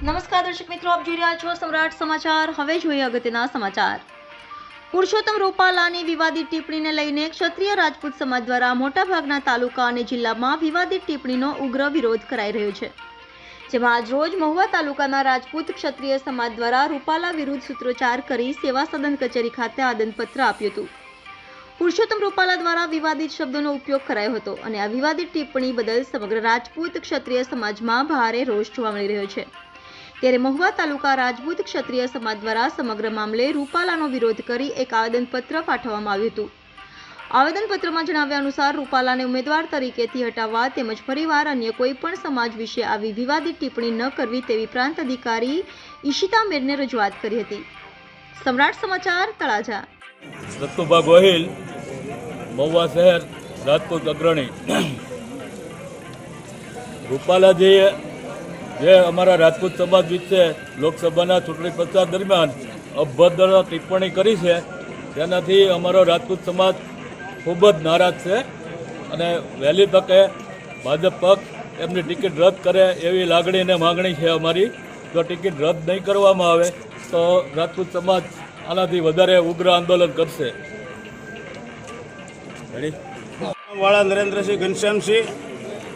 દર્શક મિત્રો, આપ જોઈ રહ્યા છો સમ્રાટ સમાચાર. હવે જોઈએ અગત્યના સમાચાર. પુરુષોત્તમ રૂપાલાની વિવાદિત ટિપ્પણીને લઈને ક્ષત્રિય રાજપૂત સમાજ દ્વારા મોટાભાગના તાલુકા અને જિલ્લામાં વિવાદિત ટિપ્પણીનો ઉગ્ર વિરોધ કરાઈ રહ્યો છે. જેમાં આજરોજ મહુવા તાલુકાના રાજપૂત ક્ષત્રિય સમાજ દ્વારા રૂપાલા વિરુદ્ધ સૂત્રોચ્ચાર કરી સેવા સદન કચેરી ખાતે આદનપત્ર આપ્યું હતું. પુરુષોત્તમ રૂપાલા દ્વારા વિવાદિત શબ્દોનો ઉપયોગ કરાયો હતો અને આ વિવાદિત ટિપ્પણી બદલ સમગ્ર રાજપૂત ક્ષત્રિય સમાજમાં ભારે રોષ જોવા મળી રહ્યો છે. ત્યારે મહુવા તાલુકા રાજપૂત ક્ષત્રિય સમાજ દ્વારા સમગ્ર મામલે રૂપાલાનો વિરોધ કરી એક આવેદનપત્ર પાઠવવામાં આવ્યું હતું. આવેદનપત્રમાં જણાવ્યા અનુસાર રૂપાલાને ઉમેદવાર તરીકેથી હટાવવા તેમજ ફરીવાર અન્ય કોઈ પણ સમાજ વિશે આવી વિવાદિત ટિપ્પણી ન કરવી તેવી પ્રાંત અધિકારી ઈશિતા મેરને રજૂઆત કરી હતી. સમ્રાટ સમાચાર, તળાજા. દત્તુભા ગોહિલ, મહુવા શહેર રાજપૂત અગ્રણી. રૂપાલાજીએ જે અમારા રાજપૂત સમાજ વિશે લોકસભાના ચૂંટણી પ્રચાર દરમિયાન અભદ્ર ટિપ્પણી કરી છે. તેનાથી અમારો રાજપૂત સમાજ ખૂબ જ નારાજ છે અને વહેલી તકે ભાજપ પક્ષ એમની ટિકિટ રદ કરે એવી લાગણી અને માગણી છે અમારી. જો ટિકિટ રદ નહીં કરવામાં આવે, તો રાજપૂત સમાજ આનાથી વધારે ઉગ્ર આંદોલન કરશે. વાળા નરેન્દ્રસિંહ ઘનશ્યામસિંહ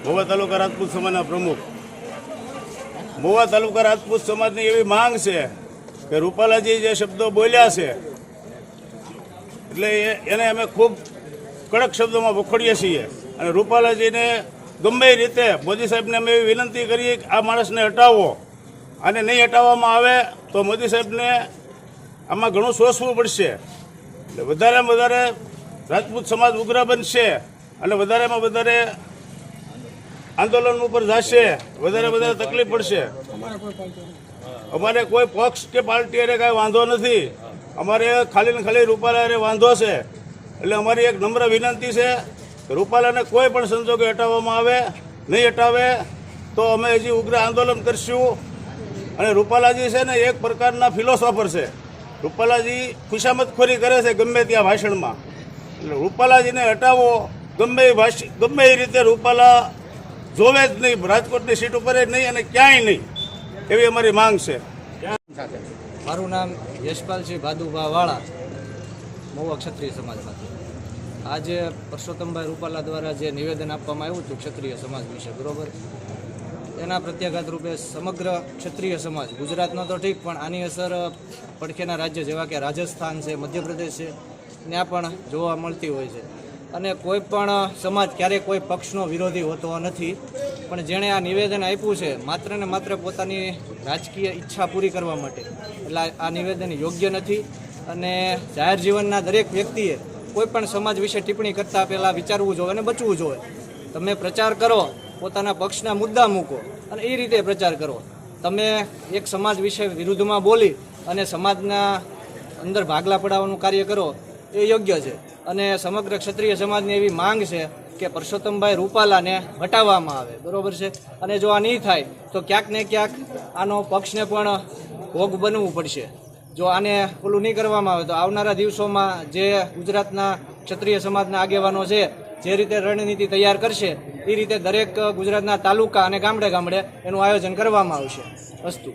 મોવા તાલુકા રાજપૂત સમાજના પ્રમુખ. મોવા તાલુકા રાજપૂત સમાજની એવી માંગ છે કે રૂપાલાજી જે શબ્દો બોલ્યા છે, એટલે એને અમે ખૂબ કડક શબ્દોમાં વખોડીએ છીએ. અને રૂપાલાજીને ગમે રીતે મોદી સાહેબને અમે એવી વિનંતી કરીએ કે આ માણસને હટાવો. અને નહીં હટાવવામાં આવે તો મોદી સાહેબને આમાં ઘણું સોચવું પડશે. એટલે વધારેમાં વધારે રાજપૂત સમાજ ઉગ્ર બનશે. અને વધારેમાં વધારે આંદોલન ઉપર જશે, વધારે વધારે તકલીફ પડશે. અમારે કોઈ પક્ષ કે પાર્ટી અરે કાંઈ વાંધો નથી. અમારે ખાલી ને ખાલી રૂપાલા વાંધો છે. એટલે અમારી એક નમ્ર વિનંતી છે રૂપાલાને કોઈ પણ સંજોગે હટાવવામાં આવે, નહીં હટાવે, તો અમે હજી ઉગ્ર આંદોલન કરશું. અને રૂપાલાજી છે ને એક પ્રકારના ફિલોસોફર છે. રૂપાલાજી ખુશામતખોરી કરે છે ગમે ત્યાં ભાષણમાં. એટલે રૂપાલાજીને હટાવો. ગમે એ ભાષી ગમે એ રીતે રૂપાલા જોવે જ નહીં, રાજકોટની સીટ ઉપર જ નહીં અને ક્યાંય નહીં. એવી અમારી માંગ છે. મારું નામ યશપાલસિંહ ભાદુભા વાળા મહુવા ક્ષત્રિય સમાજમાંથી. આજે પરસોત્તમભાઈ રૂપાલા દ્વારા જે નિવેદન આપવામાં આવ્યું હતું ક્ષત્રિય સમાજ વિશે, બરોબર? એના પ્રત્યાઘાત રૂપે સમગ્ર ક્ષત્રિય સમાજ, ગુજરાતનો તો ઠીક, પણ આની અસર પડખેના રાજ્ય જેવા કે રાજસ્થાન છે, મધ્યપ્રદેશ છે, ત્યાં પણ જોવા મળતી હોય છે. અને કોઈ પણ સમાજ, ક્યારેય કોઈ પક્ષનો વિરોધી હોતો નથી. પણ જેણે આ નિવેદન આપ્યું છે, માત્ર ને માત્ર પોતાની રાજકીય ઈચ્છા પૂરી કરવા માટે. એટલે આ નિવેદન યોગ્ય નથી અને જાહેર જીવનના દરેક વ્યક્તિએ કોઈ પણ સમાજ વિશે ટિપ્પણી કરતાં પહેલાં વિચારવું જોઈએ અને બચવું જોઈએ. તમે પ્રચાર કરો, પોતાના પક્ષના મુદ્દા મૂકો અને એ રીતે પ્રચાર કરો. તમે એક સમાજ વિશે વિરુદ્ધમાં બોલી અને સમાજના અંદર ભાગલા પડાવવાનું કાર્ય કરો એ યોગ્ય છે. અને સમગ્ર ક્ષત્રિય સમાજની એવી માંગ છે કે પરસોત્તમભાઈ રૂપાલાને હટાવવામાં આવે. બરોબર છે? અને જો આ નહીં થાય, તો ક્યાંક ને ક્યાંક આનો પક્ષને પણ ભોગ બનવું પડશે. જો આને પેલું નહીં કરવામાં આવે, તો આવનારા દિવસોમાં જે ગુજરાતના ક્ષત્રિય સમાજના આગેવાનો છે, જે રીતે રણનીતિ તૈયાર કરશે, એ રીતે દરેક ગુજરાતના તાલુકા અને ગામડે ગામડે એનું આયોજન કરવામાં આવશે. અસ્તુ